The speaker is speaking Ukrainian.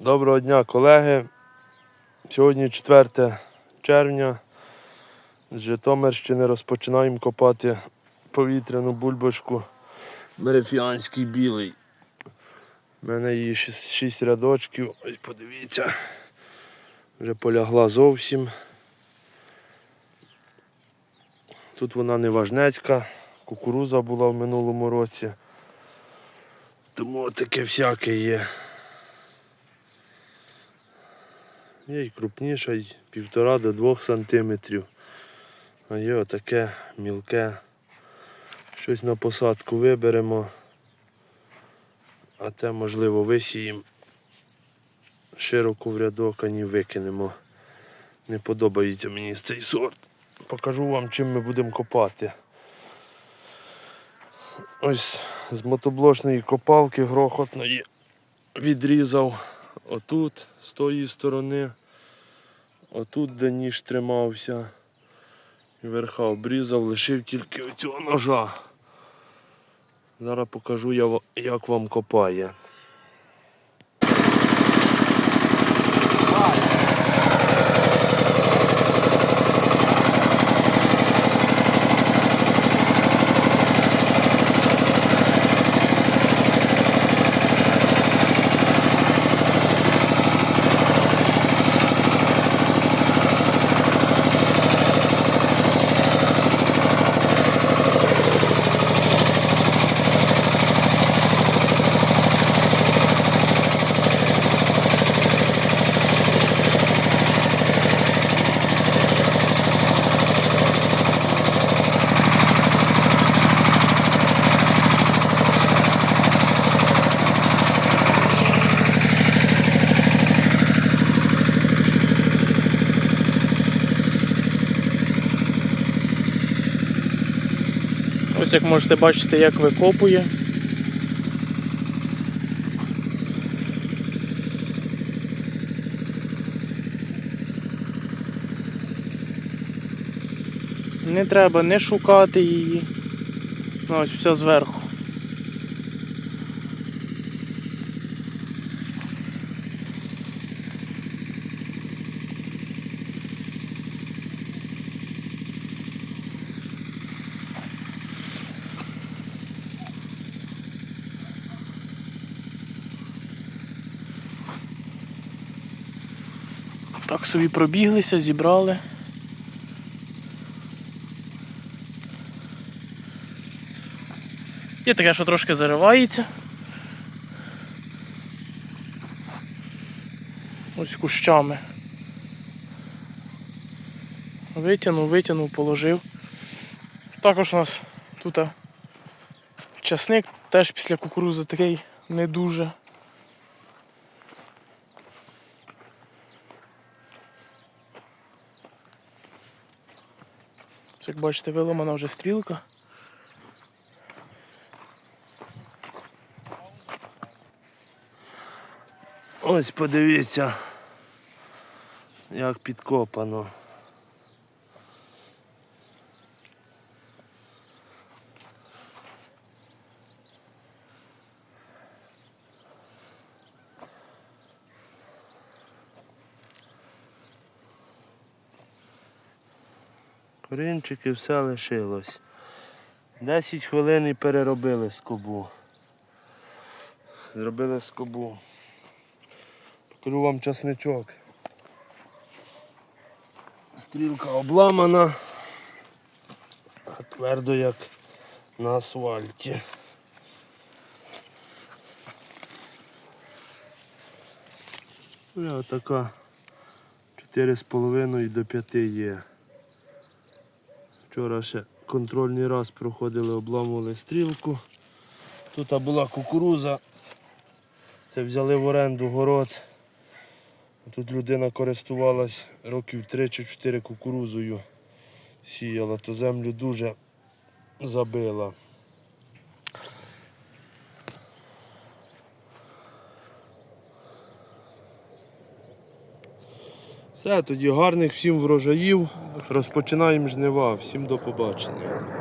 Доброго дня, колеги. Сьогодні 4 червня. З Житомирщини розпочинаємо копати повітряну бульбашку Мерефіанський білий. У мене її 6, рядочків. Ось подивіться. Вже полягла зовсім. Тут вона не важнецька, кукуруза була в минулому році. Тому таке всяке є. Є і крупніша, і півтора до двох сантиметрів. А є отаке мілке. Щось на посадку виберемо, а те можливо висіємо широко в рядок, а ні викинемо. Не подобається мені цей сорт. Покажу вам, чим ми будемо копати. Ось з мотоблочної копалки грохотної відрізав отут, з тої сторони, отут, де ніж тримався. Верха обрізав, лишив тільки оцього ножа. Зараз покажу, як вам копає. Ось як можете бачити, як викопує. Не треба не шукати її. Ну, ось все зверху. Так собі пробіглися, зібрали. Є таке, що трошки заривається. Ось кущами. Витягнув, витягнув, положив. Також у нас тут часник теж після кукурузи такий не дуже. Як бачите, виламана вже стрілка. Ось подивіться, як підкопано. Корінчики все лишилось. 10 хвилин і переробили скобу. Зробили скобу. Покажу вам часничок. Стрілка обламана, а твердо як на асфальті. І отака 4,5 до 5 є. Вчора ще контрольний раз проходили, обламували стрілку. Тут була кукуруза. Це взяли в оренду город. Тут людина користувалась років 3 чи 4 кукурузою. Сіяла, то землю дуже забила. Все, тоді гарних всім врожаїв. Розпочинаємо жнива. Всім до побачення.